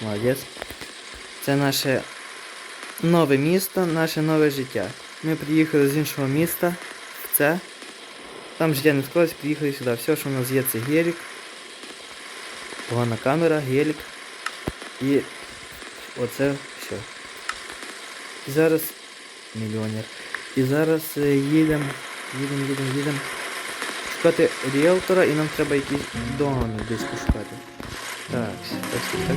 Молодець. Це наше нове місто, наше нове життя. Ми приїхали з іншого міста це. Там життя не склалось, приїхали сюди. Все, що в нас є, це гелік. Погана камера, гелік. І оце все. І зараз мільйонер. І зараз їдемо, їдемо, їдемо, їдемо. Шукати ріелтора і нам треба якийсь домик десь пошукати. Так, так, так.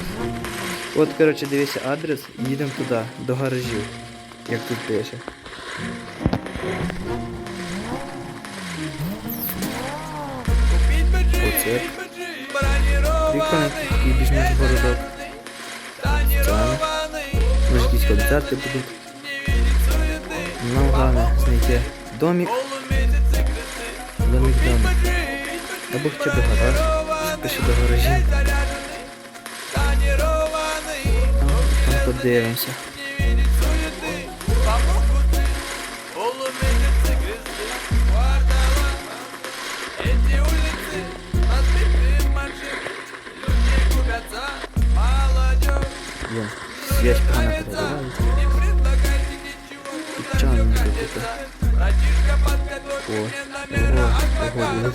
От, коротше, дивися адрес, їдемо туди, до гаражів, як тут пише. Оце. Прикольно, такий городок. Цяне. Може якісь концерти будуть. Нам головне знайти домик. Домик, домик. Або хоча б гараж. Пише до гаражів. Подивимося. Блін, свіч погано переливається. Печально тут. О, ого, ого,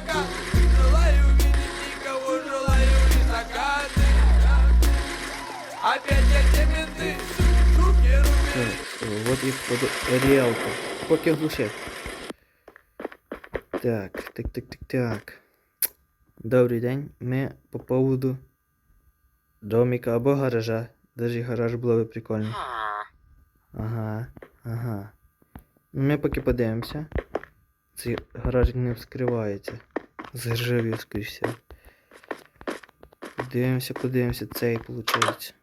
дивись, вуличка така собі. М, м, Гаражі. Опять эти менты, руки, руки. Так, вот поду... ріелтор. Поки глушек. Так, так, так, так, так. Добрий день. Ми по поводу домика або гаража. Даже гараж було би прикольно. Ага, ага. Ну, Ми поки подивимося. Цей гаражик не вскривається. Всього. Дивимося, подивимося, цей виходить.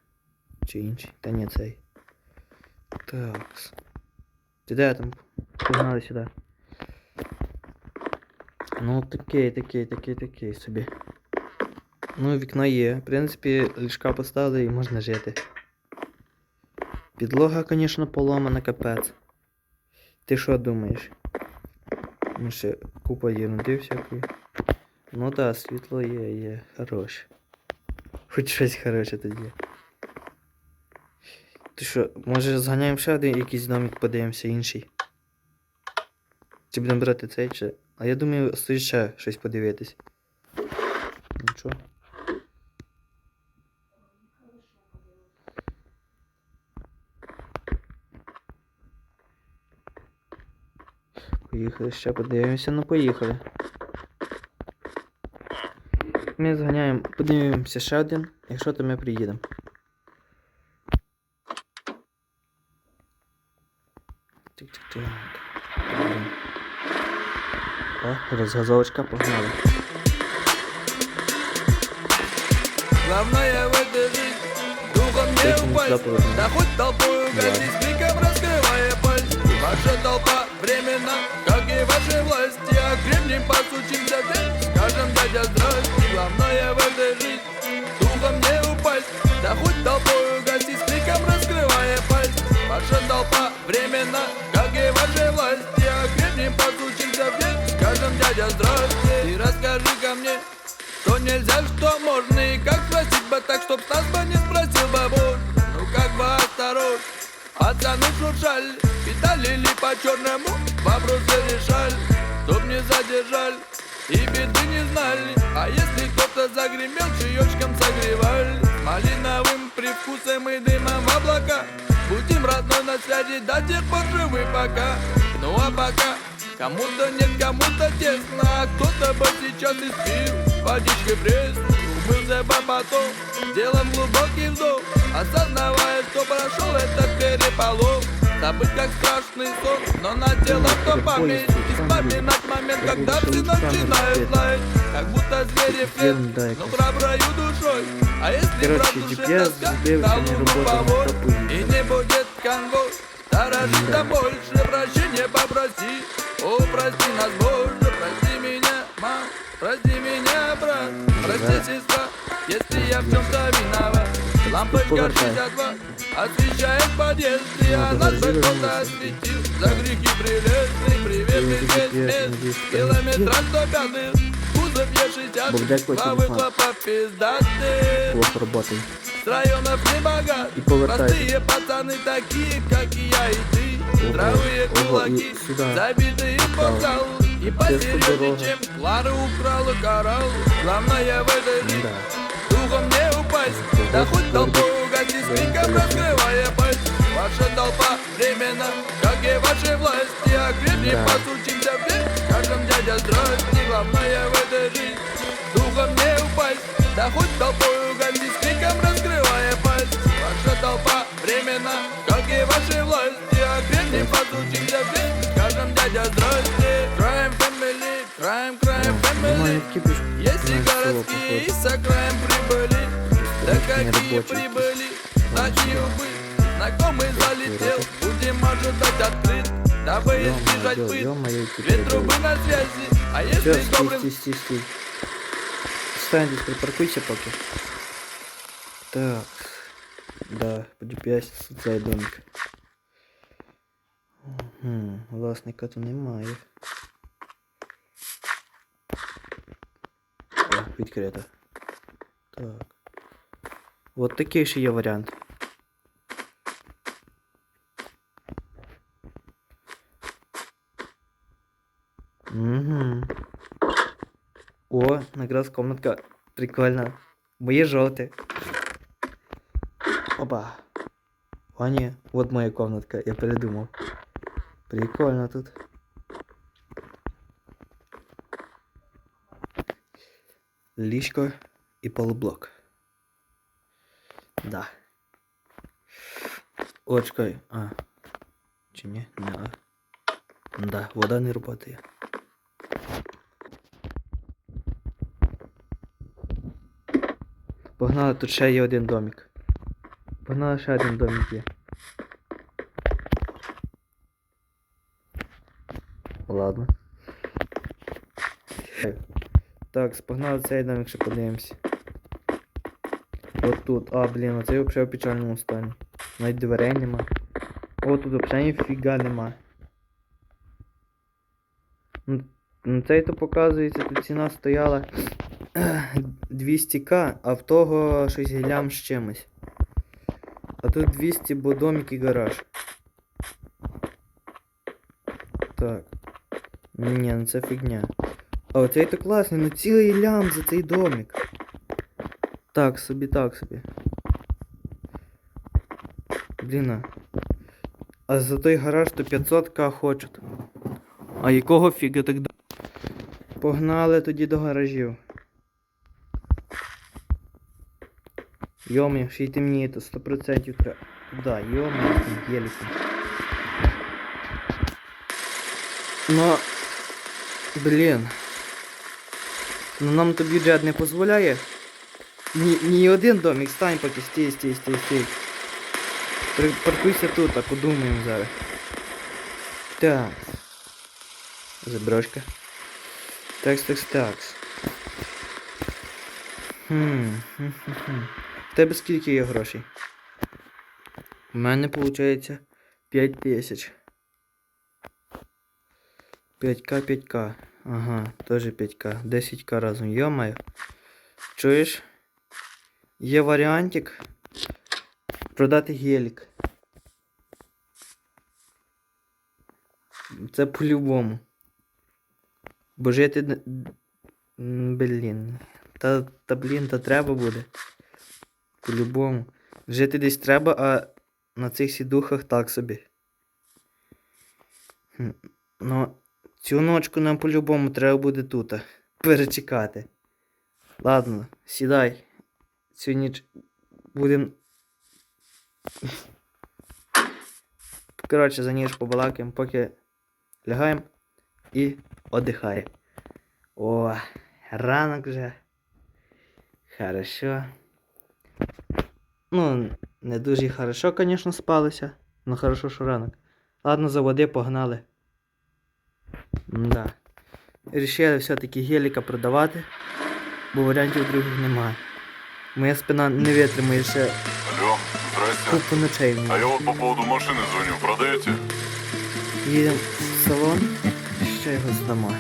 Чи інший? Та ні, цей. Так. Ти де там? Погнали сюди. Ну, такий, такий, такий, такий собі. Ну, вікно є. В принципі, ліжка поставили і можна жити. Підлога, звісно, поломана капець. Ти що думаєш? Ну, ще купа єрунди всякої. Ну так, да, світло є, є. Хороше. Хоч щось хороше тут є. Ти що, може зганяємо ще один якийсь домик, подивимося інший. Чи будемо брати цей чи. А я думаю, стоїть ще щось подивитись. Нічого. Поїхали ще подивимося, ну поїхали. Ми зганяємо, подивимося ще один, якщо то ми приїдемо. Тик-тик-тик. Блін. О, розгазовочка, погнали. Главное в этой жизни Духом не Этим упасть сюда повернуть. Да хоть толпою гони с криком раскрывая пасть Ваша толпа временно, ваши власти А кремнем посучимся вверх, скажем дядя здрасте Главное в этой жизни Духом не упасть. Да хоть толпою гони с криком раскрывая пасть. Ваша толпа временно, как и ваши власти А кремнем посучимся вверх, скажем дядя здрасте. И расскажи ко мне что нельзя, что можно. И как спросить бы так, чтоб нас бы не Пацаны шуршали Питали ли по черному Вопросы решали Чтоб не задержали И беды не знали. А если кто-то загремел Чаечком согревали малиновым привкусом и дымом облака. Будем родной на связи До тех пор живы пока. Ну а пока Кому-то нет, кому-то тесно. А кто-то бы сейчас и спил Водичкой пресной Бы потом Сделав глубокий вдох Осознавая, что прошел этот переполох. Забыть как страшный сон Но на тело то память. И вспоминать момент, когда все начинают лаять. Как будто звери в Но проброю душой. А если Короче, брат душе GPS тоска, работал, повод. И не будет конвой. Сторожить да. больше прощения попроси. О, прости нас, Боже, прости меня, мам Прости я в чем-то виноват Лампочка 52 освещает подъезд. И она закона осветит за грехи прелестный Привет, привет, мест, километраж 105 Кузов Е60, главы хлопа пиздатый Плохо работает районов не богат, простые пацаны такие, как и я и ты. Здравые кулаки, забитые по залу и потеряли, чем Клара украла коралл. Главное в этой жизни да хоть толпой угодить Криком раскрывая пасть Ваша толпа временно Как и ваши власти. Окрепнем Да. постучимся в дверь Скажем дядя здрасте Главное в этой жизни Духом не упасть Да хоть толпой угодить Криком раскрывая пасть Ваша толпа временно Как и ваши власти. Окрепнем постучимся в дверь Скажем дядя здрасте Crime family Crime, crime family. если городские походу. с окраин прибыли Да Конечно, какие нерабочий. прибыли Такие бы Знакомый залетел Будем ожидать открыт Дабы избежать Ё-моё, пыт ё-моё, Две теперь трубы на связи А Все, если стій, добрым стій, стій, стій. Стань здесь, припаркуйся поки. Так. Да, подіп'ясь цей домик. Угу, власника то немає. О, відкрито. Так. От такий ще є варіант. Угу. О, награз комнатка. Прикольно. Моє жовте. Опа. О, ні, вот моя комнатка, я передумав. Прикольно тут. Ліжко і полублок. Да. О, чекай. А. Чи ні? Не. а. Да, вода не працює. Погнали, тут ще є один домик. Погнали ще один домик є. Ладно. Так, спогнали цей домик, ще подивимось. От тут. А, блін, оцей взагалі в печальному стані. Навіть дверей нема. О, тут взагалі ніфіга нема. Ну, ну цей то показується, тут ціна стояла 200к, а в того щось гілям з чимось. А тут 200, бо домик і гараж. Так. Ні, ну це фігня. А оцей то класний, ну цілий лям за цей домик. Так собі, так собі. Блін. а. За той гараж то 500к хочуть. А якого фіга так? Погнали тоді до гаражів. Йоми, ще й темніє, то 100% треба. Да, йоми, єліки. Но... Блін. Ну нам то бюджет не дозволяє. Ні, ні один домик, стань поки, стій, стій, стій, стій. Припаркуйся тут, а подумаємо зараз. Так. Заброшка. Такс, такс, такс. Хм. В тебе скільки є грошей? У мене виходить 5 тисяч. 5к, 5к. Ага, теж 5к. 10к разом. Йомаю. Чуєш? Є варіантик. Продати гелік. Це по-любому. Бо жити. Блін. Та, та блін, та треба буде. По-любому. Жити десь треба, а на цих сідухах так собі. Ну, цю ночку нам по-любому треба буде тут. Перечекати. Ладно, сідай. Цю ніч будем. Коротше, за ніж побалакаємо, поки лягаємо і віддихаємо. О, ранок вже. Хорошо. Ну, не дуже й хорошо, звісно, спалося. Ну хорошо, що ранок. Ладно, за води погнали. Да. Рішили все-таки геліка продавати, бо варіантів других немає. Моя спина не витримає Алло, здрасте. купу ночей. А я вот по поводу машины звоню, продаете? Їдемо в салон, ще його здамо.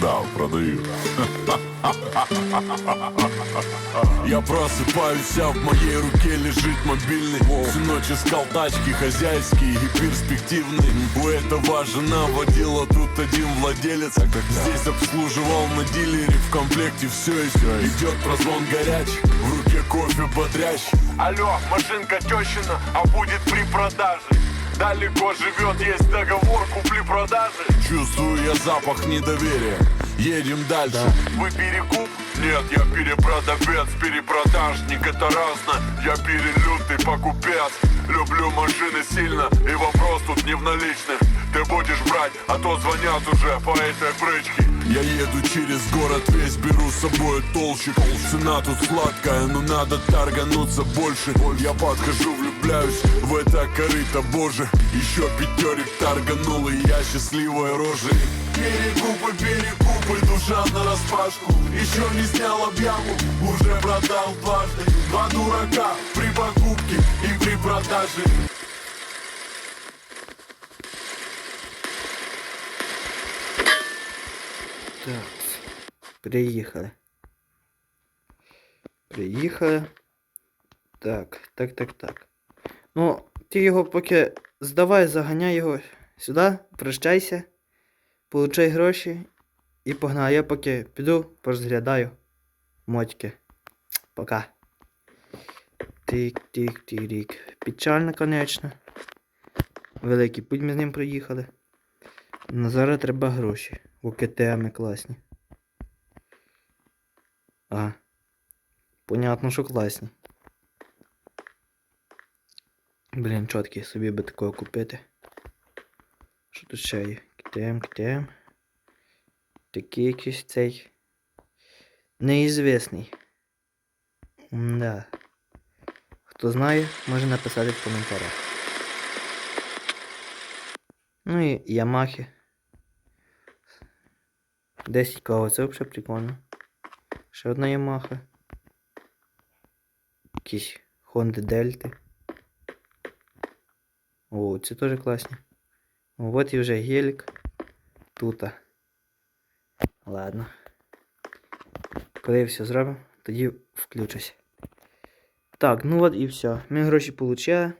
Да, продаю. Я просыпаюсь, а в моей руке лежит мобильный Всю ночь искал тачки хозяйские и перспективные У этого жена водила, тут один владелец Здесь обслуживал на дилере в комплекте все есть Идет прозвон горячий, в руке кофе бодрящий. Алло, машинка тещина, а будет при продаже. Далеко живет, есть договор купли-продажи Чувствую я запах недоверия. Едем дальше. Вы перекуп? Нет, я перепродавец, перепродажник Это разно, я перелютый покупец. Люблю машины сильно И вопрос тут не в наличных. Ты будешь брать, а то звонят уже по этой брычке. Я еду через город весь, беру с собой толщик. Цена тут сладкая, но надо таргануться больше. Я подхожу, влюбляюсь в это корыто боже Еще пятерик тарганул, и я счастливой рожей Перекупы, перекупы, душа на распашку Еще не снял объяву, уже продал дважды Два дурака при покупке и при продаже Так. Приїхали. Приїхали. Так, так, так, так. Ну, ти його поки здавай, заганяй його сюди, прощайся, получай гроші і погнали. Я поки піду, порозглядаю мотьки. Пока. Тик-тик-тирік. Печально, конечно. Великий путь ми з ним проїхали. На зараз треба гроші. У КТМ класні. А. Понятно, що класні. Блін, чоткий, собі би такого купити. Що тут ще є? КТМ, КТМ. Такий якийсь цей. Неізвісний. Да. Хто знає, може написати в коментарях. Ну і Ямахи. 10 кого, це взагалі прикольно. Ще одна Ямаха. Якісь Honda Дельти. О, це теж класні. От і вже гелік. Тута. Ладно. Коли я все зробимо, тоді включусь. Так, ну от і все. Ми гроші получили.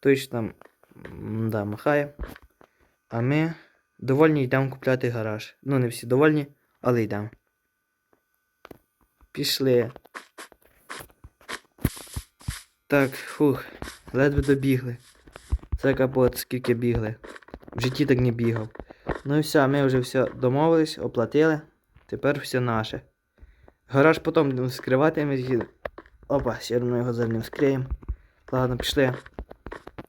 Той що там да, махає. А ми довольні йдемо купляти гараж. Ну, не всі довольні, але йдемо. Пішли. Так, фух, ледве добігли. Це капот, скільки бігли. В житті так не бігав. Ну і все, ми вже все домовились, оплатили. Тепер все наше. Гараж потім будемо скривати, ми. Опа, все одно його зараз не вскриємо. Ладно, пішли.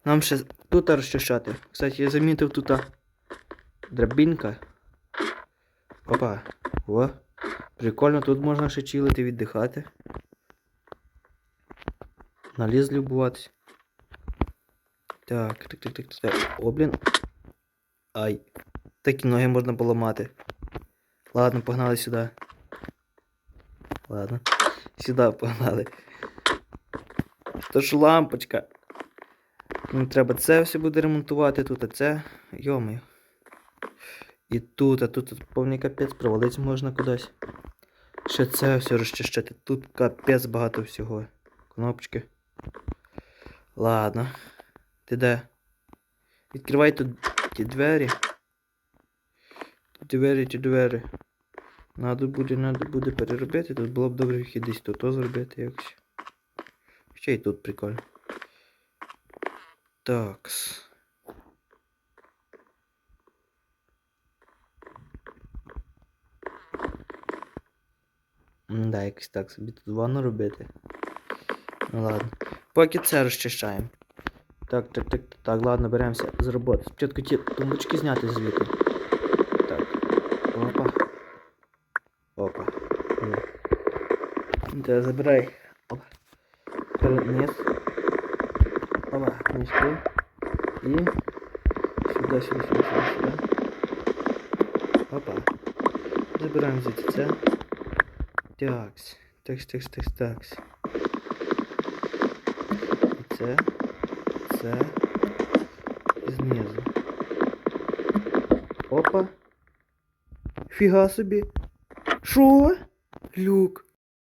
Нам ще тут розчищати. Кстати, я замітив тут драбінка. Опа. О. Прикольно, тут можна ще чилити, віддихати. Наліз любуватись. Так, так, так, так, так. О, блін. Ай. Такі ноги можна поламати. Ладно, погнали сюди. Ладно. Сюди погнали. То ж лампочка. Ну, треба це все буде ремонтувати тут, а це. Йомаю. І тут, а тут, тут повний капець, провалитись можна кудись. Ще це все розчищати. Тут капець багато всього. Кнопочки. Ладно. Ти де? Відкривай тут ті двері. Двері, ті двері. Надо буде, надо буде переробити. Тут було б добре їх десь тут то зробити якось. Ще й тут прикольно. Такс. Да, якось так собі тут ванну робити. Ну ладно. Поки це розчищаємо. Так, так, так, так, так, ладно, беремося з роботи. Спочатку ті тумбочки зняти звідти. Так. Опа. Опа. Та забирай. Опа. Вниз. Опа, книжки. І. Сюди, сюди, сюди, сюди, сюди. Опа. Забираємо звідти це. Такс. Такс, такс, такс, такс. Це. Знизу. Опа. Фіга собі. Шо? Люк.